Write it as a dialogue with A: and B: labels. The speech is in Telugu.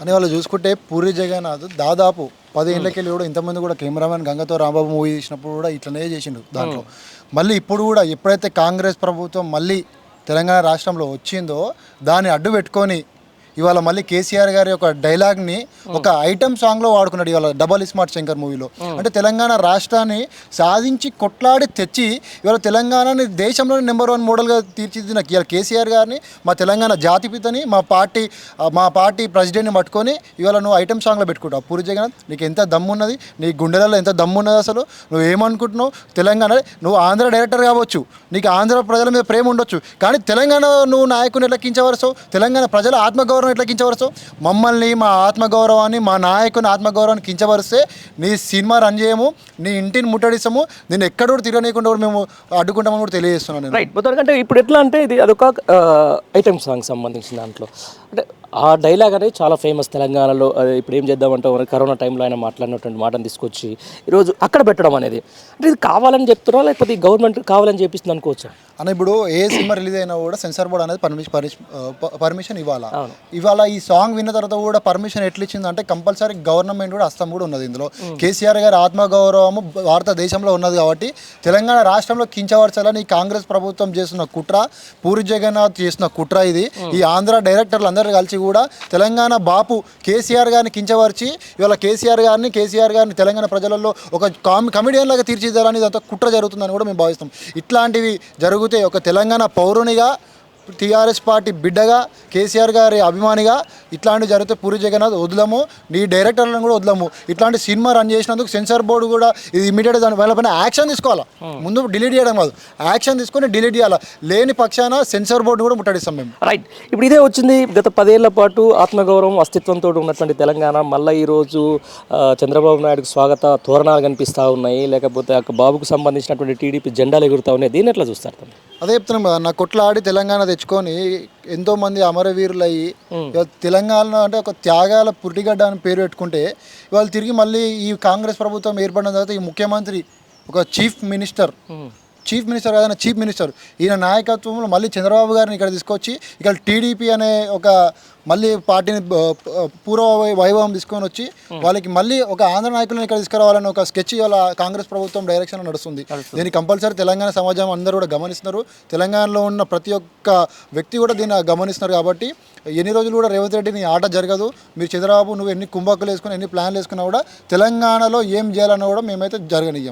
A: అని వాళ్ళు చూసుకుంటే పూరి జగన్నాథ్ దాదాపు పది ఏళ్ళకెళ్ళి కూడా ఇంతమంది కూడా కెమెరామెన్ గంగతో రాంబాబు మూవీ చేసినప్పుడు కూడా ఇట్లనే చేసిండు దాంట్లో. మళ్ళీ ఇప్పుడు కూడా ఎప్పుడైతే కాంగ్రెస్ ప్రభుత్వం మళ్ళీ తెలంగాణ రాష్ట్రంలో వచ్చిందో దాన్ని అడ్డు పెట్టుకొని ఇవాళ మళ్ళీ కేసీఆర్ గారి యొక్క డైలాగ్ని ఒక ఐటమ్ సాంగ్లో వాడుకున్నాడు ఇవాళ డబల్ స్మార్ట్ శంకర్ మూవీలో. అంటే తెలంగాణ రాష్ట్రాన్ని సాధించి కొట్లాడి తెచ్చి ఇవాళ తెలంగాణని దేశంలోనే నెంబర్ వన్ మోడల్గా తీర్చిదిద్దిన ఇవాళ కేసీఆర్ గారిని మా తెలంగాణ జాతిపితని మా పార్టీ మా పార్టీ ప్రెసిడెంట్ని పట్టుకొని ఇవాళ నువ్వు ఐటమ్ సాంగ్లో పెట్టుకుంటావు. పూరి జగన్నాథ్ నీకు ఎంత దమ్మున్నది? నీ గుండెలలో ఎంత దమ్మున్నది అసలు? నువ్వు ఏమనుకుంటున్నావు? తెలంగాణ నువ్వు ఆంధ్ర డైరెక్టర్ కావచ్చు నీకు ఆంధ్ర ప్రజల మీద ప్రేమ ఉండొచ్చు కానీ తెలంగాణ నువ్వు నాయకుని ఎట్లా కించవరసావు తెలంగాణ ప్రజల ఆత్మగౌరవం ఎట్లా కించవరసావు మమ్మల్ని మా ఆత్మగౌరవాన్ని మా నాయకుని ఆత్మగౌరవాన్ని కించవరిస్తే నీ సినిమా రన్ చేయము నీ ఇంటిని ముట్టడిస్తాము నేను ఎక్కడ కూడా తిరగనీయకుండా కూడా మేము అడ్డుకుంటామని కూడా తెలియజేస్తున్నాను నేను.
B: రైట్ మొత్తం అంటే ఇప్పుడు ఎట్లా అంటే ఇది అదొక ఐటమ్ సాంగ్ సంబంధించిన దాంట్లో. అంటే ఆ డైలాగ్ అనేది చాలా ఫేమస్ తెలంగాణలో ఇప్పుడు ఏం చేద్దామంటే కరోనా టైంలో ఆయన మాట్లాడినటువంటి మాటను తీసుకొచ్చి ఈరోజు అక్కడ పెట్టడం అనేది. అంటే ఇది కావాలని చెప్తున్నా లేకపోతే ఈ గవర్నమెంట్ కావాలని చేపిస్తుంది అనుకోవచ్చు?
A: అని ఇప్పుడు ఏ సినిమా రిలీజ్ అయినా కూడా సెన్సార్ బోర్డ్ అనేది పర్మిషన్ పర్మిషన్ ఇవ్వాలా? ఇవాళ ఈ సాంగ్ విన్న తర్వాత కూడా పర్మిషన్ ఎట్లా ఇచ్చింది అంటే కంపల్సరీ గవర్నమెంట్ కూడా హస్తం కూడా ఉన్నది ఇందులో. కేసీఆర్ గారి ఆత్మగౌరవము భారతదేశంలో ఉన్నది కాబట్టి తెలంగాణ రాష్ట్రంలో కించవర్చాలని కాంగ్రెస్ ప్రభుత్వం చేస్తున్న కుట్ర పూరి జగన్నాథ్ చేసిన కుట్ర ఇది. ఈ ఆంధ్ర డైరెక్టర్లు అందరూ కలిసి కూడా తెలంగాణ బాపు కేసీఆర్ గారిని కించవర్చి ఇవాళ కేసీఆర్ గారిని కేసీఆర్ గారిని తెలంగాణ ప్రజలలో ఒక కామె కమెడియన్ లాగా తీర్చిదిద్దాలని ఇదంతా కుట్ర జరుగుతుందని కూడా మేము భావిస్తాం. ఇట్లాంటివి జరిగితే ఒక తెలంగాణ పౌరునిగా టీఆర్ఎస్ పార్టీ బిడ్డగా కేసీఆర్ గారి అభిమానిగా ఇట్లాంటివి జరిగితే పూరి జగన్నాథ్ వదలము నీ డైరెక్టర్లను కూడా వదలము. ఇట్లాంటి సినిమా రన్ చేసినందుకు సెన్సార్ బోర్డు కూడా ఇది ఇమీడియట్ దాని పైన యాక్షన్ తీసుకోవాలా? ముందు డిలీట్ చేయడం కాదు. యాక్షన్ తీసుకొని డిలీట్ చేయాలా? లేని పక్షాన సెన్సార్ బోర్డు కూడా ముట్టడిస్తాం మేము.
B: రైట్. ఇప్పుడు ఇదే వచ్చింది. గత పదేళ్ళ పాటు ఆత్మగౌరవం అస్తిత్వంతో ఉన్నటువంటి తెలంగాణ మళ్ళీ ఈరోజు చంద్రబాబు నాయుడుకు స్వాగత తోరణాలు కనిపిస్తూ ఉన్నాయి. లేకపోతే ఆ బాబుకు సంబంధించినటువంటి టీడీపీ జెండాలు ఎగురుతూ ఉన్నాయి. దీన్ని ఎట్లా చూస్తారు?
A: అదే చెప్తున్నాం కదా నా కొట్లాడి తెలంగాణ తెచ్చుకొని ఎంతో మంది అమరవీరులు అయ్యి ఇవాళ తెలంగాణ అంటే ఒక త్యాగాల పురిటిగడ్డ అని పేరు పెట్టుకుంటే ఇవాళ తిరిగి మళ్ళీ ఈ కాంగ్రెస్ ప్రభుత్వం ఏర్పడిన తర్వాత ఈ ముఖ్యమంత్రి ఒక చీఫ్ మినిస్టర్ చీఫ్ మినిస్టర్ కాదన్న చీఫ్ మినిస్టర్. ఈయన నాయకత్వంలో మళ్ళీ చంద్రబాబు గారిని ఇక్కడ తీసుకొచ్చి ఇక్కడ టీడీపీ అనే ఒక మళ్ళీ పార్టీని పూర్వ వైభవం తీసుకొని వచ్చి వాళ్ళకి మళ్ళీ ఒక ఆంధ్ర నాయకులను ఇక్కడ తీసుకురావాలని ఒక స్కెచ్ ఇవాళ కాంగ్రెస్ ప్రభుత్వం డైరెక్షన్ నడుస్తుంది. దీన్ని కంపల్సరీ తెలంగాణ సమాజం అందరూ కూడా గమనిస్తున్నారు. తెలంగాణలో ఉన్న ప్రతి ఒక్క వ్యక్తి కూడా దీన్ని గమనిస్తున్నారు కాబట్టి ఎన్ని రోజులు కూడా రేవంత్ రెడ్డి నీ ఆట జరగదు. మీరు చంద్రబాబు నువ్వు ఎన్ని కుంభాకులు వేసుకుని ఎన్ని ప్లాన్లు వేసుకున్నా కూడా తెలంగాణలో ఏం చేయాలన్నా కూడా మేమైతే జరగనియ్యం